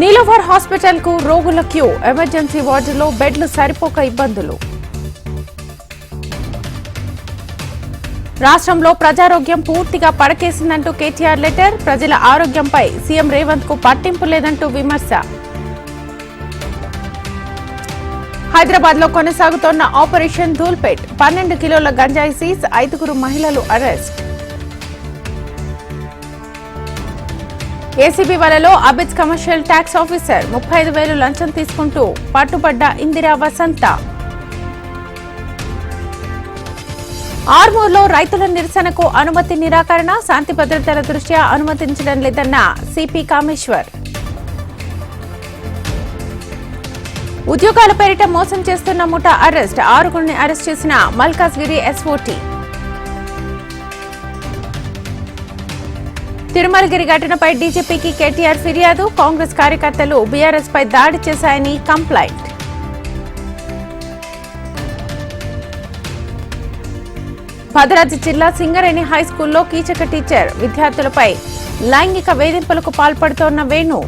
నీలోఫర్ హాస్పిటల్కు రోగుల queue. Emergency వార్డులో బెడ్లు సరిపోక ఇబ్బందులు. రాష్ట్రంలో ప్రజారోగ్యం పూర్తిగా పడకేసిందంటూ కేటీఆర్ లెటర్. ప్రజల ఆరోగ్యంపై సీఎం రేవంత్కు పట్టింపు లేదంటూ విమర్శ. హైదరాబాద్లో కొనసాగుతోన్న ఆపరేషన్ ధూల్పేట్. పన్నెండు కిలోల గంజాయి సీజ్ ఐదుగురు మహిళలు అరెస్ట్. ఏసీబీ వలలో అబిజ్ కమర్షియల్ ట్యాక్స్ ఆఫీసర్ ముప్పై ఐదు వేలు లంచం తీసుకుంటూ పట్టుబడ్డ ఇందిరా వసంత. ఆర్మూర్లో రైతుల నిరసనకు అనుమతి నిరాకరణ శాంతి భద్రతల దృష్ట్యా అనుమతించడం లేదన్న సిపి కామేశ్వర్. ఉద్యోగాల పేరిట మోసం చేస్తున్న ముఠా అరెస్ట్ ఆరుగురిని అరెస్ట్ చేసిన మల్కాజ్గిరి ఎస్ఓటీ. తిరుమలగిరి ఘటనపై డీజీపీకి కేటీఆర్ ఫిర్యాదు. కాంగ్రెస్ కార్యకర్తలు బీఆర్ఎస్ పై దాడి చేశాయని కంప్లైంట్. భద్రాద్రి జిల్లా సింగరేణి హై స్కూల్లో కీచక టీచర్ విద్యార్థులపై లైంగిక వేధింపులకు పాల్పడుతోన్న వేణు.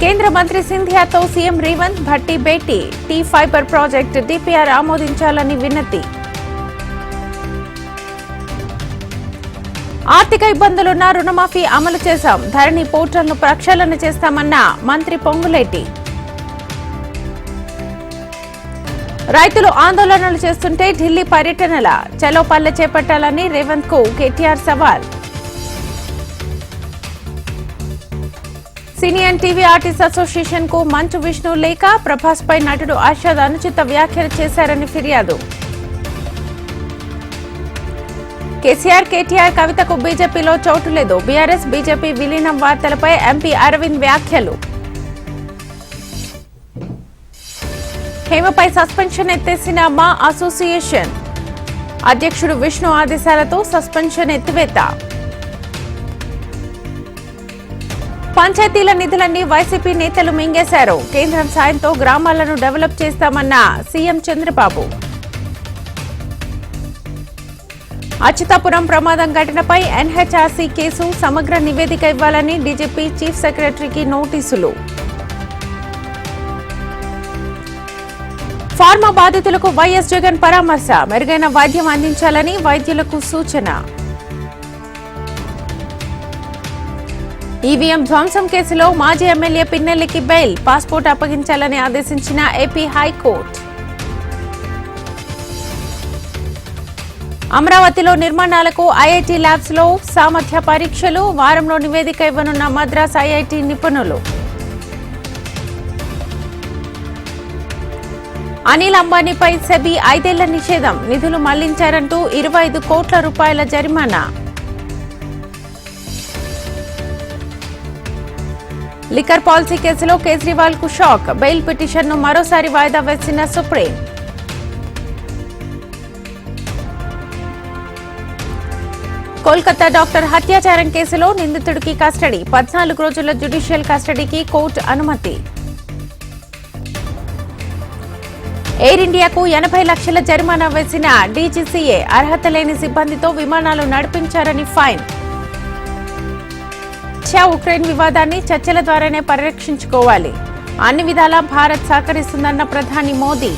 కేంద్ర మంత్రి సింధియాతో సీఎం రేవంత్ భట్టి భేటీ. టీ ఫైబర్ ప్రాజెక్టు డిపిఆర్ ఆమోదించాలని విన్నతి. ఆర్థిక ఇబ్బందులున్న రుణమాఫీ అమలు చేశాం. ధరణి పోర్టల్ను ప్రక్షాళన చేస్తామన్న మంత్రి పొంగులేటి. రైతులు ఆందోళనలు చేస్తుంటే ఢిల్లీ పర్యటనల. చలో పల్లె చేపట్టాలని రేవంత్కు కేటీఆర్ సవాల్. Senior TV artist అసోసియేషన్కు Manchu Vishnu లేక ప్రభాస్ పై నటుడు ఆషాద్ అనుచిత వ్యాఖ్యలు చేశారని ఫిర్యాదు. కేసీఆర్ కేటీఆర్ కవితకు బీజేపీలో చోటు లేదు. బీఆర్ఎస్ బీజేపీ విలీనం వార్తలపై ఎంపీ అరవింద్ వ్యాఖ్యలు. హేమపై సస్పెన్షన్ ఎత్తేసిన మా అసోసియేషన్. అధ్యక్షుడు విష్ణు ఆదేశాలతో సస్పెన్షన్ ఎత్తివేత. పంచాయతీల నిధులన్నీ వైసీపీ నేతలు మింగేశారు. కేంద్రం సాయంతో గ్రామాలను డెవలప్ చేస్తామన్న సీఎం చంద్రబాబు. అచ్యుతాపురం ప్రమాదం ఘటనపై ఎన్హెచ్ఆర్సీ కేసు సమగ్ర నివేదిక ఇవ్వాలని డీజీపీ చీఫ్ సెక్రటరీకి నోటీసులు. ఫార్మా బాధితులకు వైఎస్ జగన్ పరామర్శ మెరుగైన వైద్యం అందించాలని వైద్యులకు సూచన. ఈవీఎం ధ్వంసం కేసులో మాజీ ఎమ్మెల్యే పిన్నెల్లికి బెయిల్. పాస్పోర్ట్ అప్పగించాలని ఆదేశించిన ఏపీ హైకోర్టు. అమరావతిలో నిర్మాణాలకు ఐఐటి ల్యాబ్స్లో సామర్థ్య పరీక్షలు వారంలో నివేదిక ఇవ్వనున్న మద్రాస్ ఐఐటి నిపుణులు. అనిల్ అంబానీపై సెబీ ఐదేళ్ళ నిషేధం. నిధులు మళ్ళించారంటూ ఇరవై ఐదు కోట్ల రూపాయల జరిమానా. లిక్కర్ పాలసీ కేసులో కేజ్రీవాల్కు షాక్. బెయిల్ పిటిషన్ను మరోసారి వాయిదా వేసిన సుప్రీం. కోల్కతా డాక్టర్ హత్యాచారం కేసులో నిందితుడికి కస్టడీ. పద్నాలుగు రోజుల జ్యుడిషియల్ కస్టడీకి కోర్టు అనుమతి. ఎయిర్ ఇండియాకు ఎనభై లక్షల జరిమానా వేసిన డీజీసీఏ అర్హత లేని సిబ్బందితో విమానాలు నడిపించారని ఫైన్. రష్యా ఉక్రెయిన్ వివాదాన్ని చర్చల ద్వారానే పరిరక్షించుకోవాలి. అన్ని విధాలా భారత్ సహకరిస్తుందన్న ప్రధాని మోదీ.